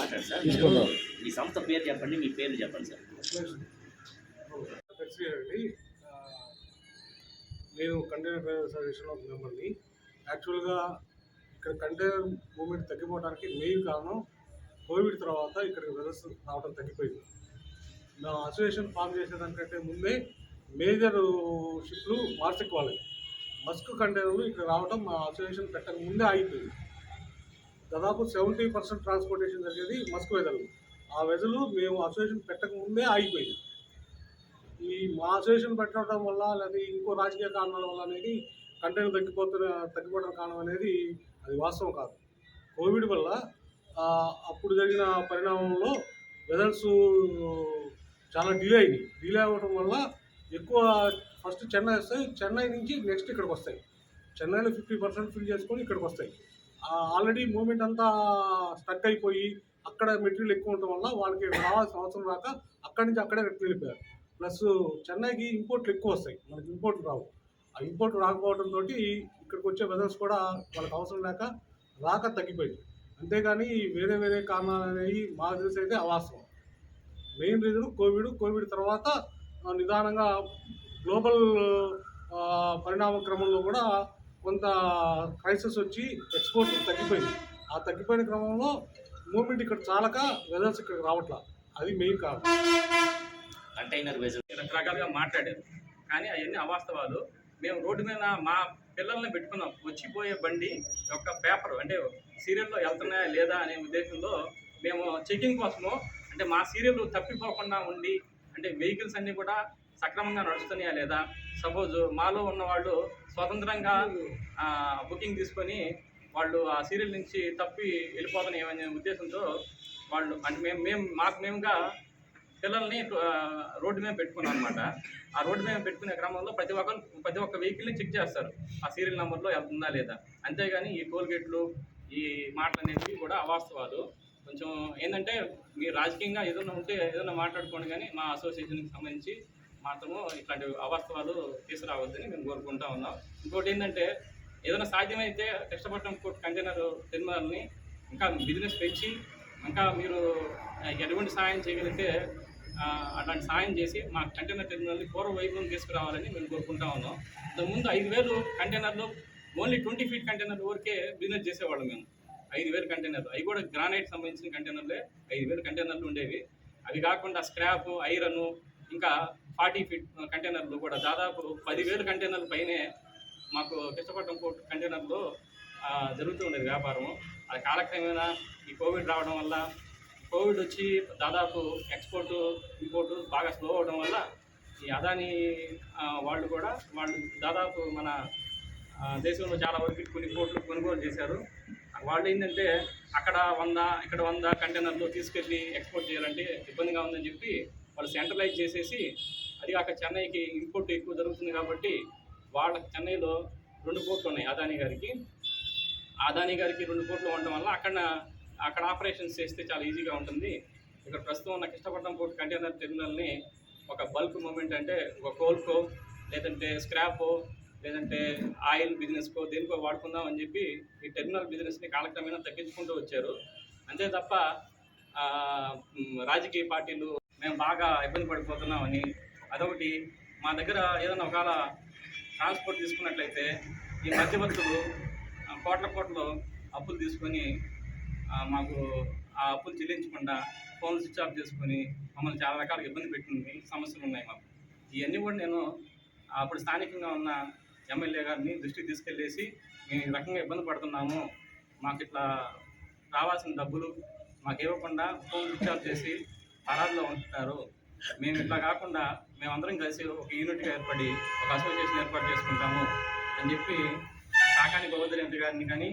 మాట్లాడు సార్ మీ సంస్థ పేరు చెప్పండి మీ పేరు చెప్పండి సార్. అండి నేను కంటైనర్ డ్రైవర్ అసోసియేషన్ ఒక మెంబర్ని. యాక్చువల్గా ఇక్కడ కంటైనర్ మూమెంట్ తగ్గిపోవడానికి మెయిన్ కారణం కోవిడ్ తర్వాత ఇక్కడికి వెదర్స్ రావడం తగ్గిపోయింది. నా అసోసియేషన్ ఫామ్ చేసేదానికంటే ముందే మేజర్ షిప్లు మార్చిక్ మస్క్ కంటైనర్లు ఇక్కడ రావడం మా అసోసియేషన్ పెట్టక ముందే ఆగిపోయింది. దాదాపు సెవెంటీ పర్సెంట్ ట్రాన్స్పోర్టేషన్ జరిగేది మస్క్ వెదలు ఆ వెదలు మేము అసోసియేషన్ పెట్టక ముందే ఆగిపోయింది. ఈ మా అసోసియేషన్ పెట్టడం వల్ల లేదా ఇంకో రాజకీయ కారణాల వల్ల అనేది కంటెంట్ తగ్గిపోతున్న తగ్గిపోవడం కారణం అనేది అది వాస్తవం కాదు. కోవిడ్ వల్ల అప్పుడు జరిగిన పరిణామంలో వెదల్స్ చాలా డిలే అయినాయి. డిలే అవ్వడం వల్ల ఎక్కువ ఫస్ట్ చెన్నై వస్తాయి చెన్నై నుంచి నెక్స్ట్ ఇక్కడికి వస్తాయి. చెన్నైలో ఫిఫ్టీ పర్సెంట్ ఫిల్ చేసుకొని ఇక్కడికి వస్తాయి. ఆల్రెడీ మూమెంట్ అంతా స్టక్ అయిపోయి అక్కడ మెటీరియల్ ఎక్కువ ఉండటం వల్ల వాళ్ళకి రావాల్సిన అవసరం రాక అక్కడి నుంచి అక్కడే రిటర్న్ వెళ్ళిపోయారు. ప్లస్ చెన్నైకి ఇంపోర్ట్లు ఎక్కువ వస్తాయి. మనకి ఇంపోర్ట్ రావు. ఆ ఇంపోర్ట్ రాకపోవడంతో ఇక్కడికి వచ్చే వెదర్స్ కూడా వాళ్ళకి అవసరం లేక రాక తగ్గిపోయింది. అంతేగాని వేరే వేరే కారణాలు అనేవి మా తెలిసి అయితే అవాస్తవం. మెయిన్ రీజన్ కోవిడ్ కోవిడ్ తర్వాత నిదానంగా గ్లోబల్ పరిణామ క్రమంలో కూడా కొంత క్రైసిస్ వచ్చి ఎక్స్పోర్ట్ తగ్గిపోయింది. ఆ తగ్గిపోయిన క్రమంలో మూమెంట్ ఇక్కడ చాలక వెదర్స్ ఇక్కడికి రావట్లా. అది మెయిన్ కారణం. కంటైనర్ వేజ్ రకరకాలుగా మాట్లాడారు. కానీ అవన్నీ అవాస్తవాలు. మేము రోడ్డు మీద మా పిల్లల్ని పెట్టుకున్నాం. వచ్చిపోయే బండి యొక్క పేపర్ అంటే సీరియల్లో వెళ్తున్నాయా లేదా అనే ఉద్దేశంలో మేము చెకింగ్ కోసము అంటే మా సీరియల్ తప్పిపోకుండా ఉండి అంటే వెహికల్స్ అన్నీ కూడా సక్రమంగా నడుస్తున్నాయా లేదా? సపోజ్ మాలో ఉన్న వాళ్ళు స్వతంత్రంగా బుకింగ్ తీసుకొని వాళ్ళు ఆ సీరియల్ నుంచి తప్పి వెళ్ళిపోతున్నాయనే ఉద్దేశంతో వాళ్ళు అంటే మేము మేము మాకు మేముగా పిల్లల్ని రోడ్డు మీద పెట్టుకున్నాం అనమాట ఆ రోడ్డు మీద పెట్టుకునే క్రమంలో ప్రతి ఒక్కరు ప్రతి ఒక్క వెహికల్ని చెక్ చేస్తారు. ఆ సీరియల్ నెంబర్లో వెళ్తుందా లేదా? అంతేగాని ఈ టోల్గేట్లు ఈ మాటలు అనేవి కూడా అవాస్తవాలు. కొంచెం ఏంటంటే మీరు రాజకీయంగా ఏదైనా ఉంటే ఏదైనా మాట్లాడుకోండి కానీ మా అసోసియేషన్కి సంబంధించి మాత్రము ఇట్లాంటి అవాస్తవాలు తీసుకురావద్దని మేము కోరుకుంటా ఉన్నాం. ఇంకోటి ఏంటంటే ఏదైనా సాధ్యమైతే కృష్ణపట్నం కోర్ట్ కంటైనర్ టెర్మినల్ని ఇంకా బిజినెస్ పెంచి ఇంకా మీరు ఎటువంటి సాయం చేయగలిగితే ఆ, అట్లాంటి సాయం చేసి మా కంటైనర్ టెర్మినల్ని పూర్వ వైభవం తీసుకురావాలని మేము కోరుకుంటా ఉన్నాం. ఇంతకుముందు ఐదు వేలు కంటైనర్లు ఓన్లీ ట్వంటీ ఫీట్ కంటైనర్ వరకే బిజినెస్ చేసేవాళ్ళం మేము. ఐదు వేలు కంటైనర్లు. అవి కూడా గ్రానైట్ సంబంధించిన కంటైనర్లే. ఐదు వేలు కంటైనర్లు ఉండేవి. అవి కాకుండా స్క్రాప్ ఐరన్ ఇంకా ఫార్టీ ఫీట్ కంటైనర్లు కూడా దాదాపు పదివేలు కంటైనర్ల పైనే మాకు కృష్ణపట్నం పోర్ట్ కంటైనర్లో జరుగుతూ ఉండేది వ్యాపారం. అది కాలక్రమేణా ఈ కోవిడ్ రావడం వల్ల కోవిడ్ వచ్చి దాదాపు ఎక్స్పోర్ట్ ఇంపోర్ట్ బాగా స్లో అవడం వల్ల ఈ అదాని వాళ్ళు కూడా వాళ్ళు దాదాపు మన దేశంలో చాలా వరకు కొన్ని కోట్లు కొనుగోలు చేశారు. వాళ్ళు ఏంటంటే అక్కడ వంద ఇక్కడ వంద కంటైనర్లు తీసుకెళ్ళి ఎక్స్పోర్ట్ చేయాలంటే ఇబ్బందిగా ఉందని చెప్పి వాళ్ళు సెంట్రలైజ్ చేసేసి అది కాక చెన్నైకి ఇంపోర్ట్ ఎక్కువ జరుగుతుంది కాబట్టి వాళ్ళకి చెన్నైలో రెండు కోట్లు ఉన్నాయి అదానీ గారికి. అదానీ గారికి రెండు కోట్లు ఉండడం వల్ల అక్కడ అక్కడ ఆపరేషన్స్ చేస్తే చాలా ఈజీగా ఉంటుంది. ఇక్కడ ప్రస్తుతం ఉన్న కృష్ణపట్నం పోర్ట్ కంటైనర్ టెర్మినల్ని ఒక బల్క్ మూమెంట్ అంటే ఒక కోల్కో లేదంటే స్క్రాపో లేదంటే ఆయిల్ బిజినెస్కో దేనికో వాడుకుందాం అని చెప్పి ఈ టెర్మినల్ బిజినెస్ని కాలక్రమేణా తగ్గించుకుంటూ వచ్చారు. అంతే తప్ప రాజకీయ పార్టీలు మేము బాగా ఇబ్బంది పడిపోతున్నామని అదొకటి. మా దగ్గర ఏదైనా ఒకవేళ ట్రాన్స్పోర్ట్ తీసుకున్నట్లయితే ఈ మధ్యవర్తులు కోట్ల కోట్లు అప్పులు తీసుకొని మాకు ఆ అప్పులు చెల్లించకుండా ఫోన్ స్విచ్ ఆఫ్ చేసుకొని మమ్మల్ని చాలా రకాల ఇబ్బంది పెట్టింది సమస్యలు ఉన్నాయి మాకు. ఇవన్నీ కూడా నేను అప్పుడు స్థానికంగా ఉన్న ఎమ్మెల్యే గారిని దృష్టికి తీసుకెళ్ళేసి మేము ఈ రకంగా ఇబ్బంది పడుతున్నాము మాకు ఇట్లా రావాల్సిన డబ్బులు మాకు ఇవ్వకుండా ఫోన్ స్విచ్ ఆఫ్ చేసి పరారులో ఉంటున్నారు మేము ఇట్లా కాకుండా మేమందరం కలిసి ఒక యూనిట్గా ఏర్పడి ఒక అసోసియేషన్ ఏర్పాటు చేసుకుంటాము అని చెప్పి కాకాని గోవర్ధన్ రెడ్డి గారిని కానీ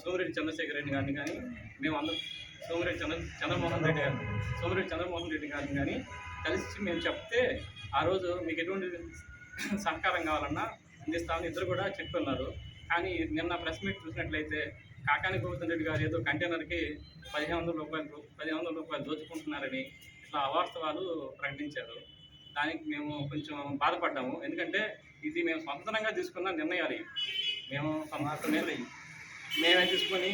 సోమిరెడ్డి చంద్రశేఖర్ రెడ్డి గారిని కానీ మేము అందరం సోమిరెడ్డి చంద్ర చంద్రమోహన్ రెడ్డి గారు సోమిరెడ్డి చంద్రమోహన్ రెడ్డి గారిని కానీ కలిసి మేము చెప్తే ఆ రోజు మీకు ఎటువంటి సహకారం కావాలన్నా అందిస్తామని ఇద్దరు కూడా చెప్తున్నారు. కానీ నిన్న ప్రెస్ మీట్ చూసినట్లయితే కాకాని గోవర్ధన్ రెడ్డి గారు ఏదో కంటైనర్కి పదిహేను వందల రూపాయలు పదిహేను వందల రూపాయలు దోచుకుంటున్నారని ఇట్లా అవాస్తవాలు ప్రకటించారు. దానికి మేము కొంచెం బాధపడ్డాము. ఎందుకంటే ఇది మేము స్వతంత్రంగా తీసుకున్న నిర్ణయాలు. మేము సంవత్సరం మేమే తీసుకొని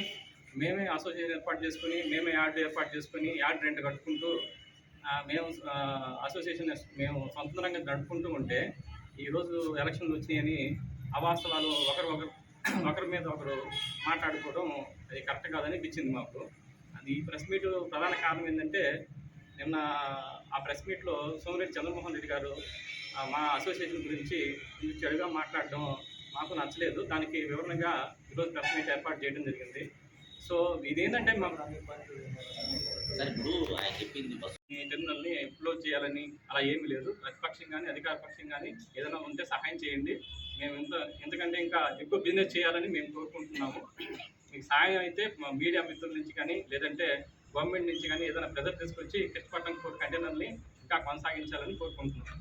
మేమే అసోసియేషన్ ఏర్పాటు చేసుకుని మేమే యార్డ్ ఏర్పాటు చేసుకుని యార్డ్ రెంట్ కట్టుకుంటూ మేము అసోసియేషన్ మేము స్వతంత్రంగా నడుపుకుంటూ ఉంటే ఈరోజు ఎలక్షన్లు వచ్చినాయని అవాస్తవాలు ఒకరు ఒకరు ఒకరి మీద ఒకరు మాట్లాడుకోవడం అది కరెక్ట్ కాదని అనిపించింది మాకు. అది ఈ ప్రెస్ మీట్ ప్రధాన కారణం ఏంటంటే నిన్న ఆ ప్రెస్ మీట్లో సోమిరెడ్డి చంద్రమోహన్ రెడ్డి గారు మా అసోసియేషన్ గురించి చెడుగా మాట్లాడడం మాకు నచ్చలేదు. దానికి వివరణగా ఈరోజు ప్రెస్ మీట్ ఏర్పాటు చేయడం జరిగింది. సో ఇదేంటంటే మా టెర్మినల్ని క్లోజ్ చేయాలని అలా ఏమీ లేదు. ప్రతిపక్షం కానీ అధికార పక్షం కానీ ఏదైనా ఉంటే సహాయం చేయండి. మేము ఎంత ఎందుకంటే ఇంకా ఎక్కువ బిజినెస్ చేయాలని మేము కోరుకుంటున్నాము. మీకు సహాయం అయితే మా మీడియా మిత్రుల నుంచి కానీ లేదంటే గవర్నమెంట్ నుంచి కానీ ఏదైనా ప్రెజర్ తీసుకొచ్చి కృష్ణపట్నం కోర్టు కంటైనర్ని ఇంకా కొనసాగించాలని కోరుకుంటున్నాను.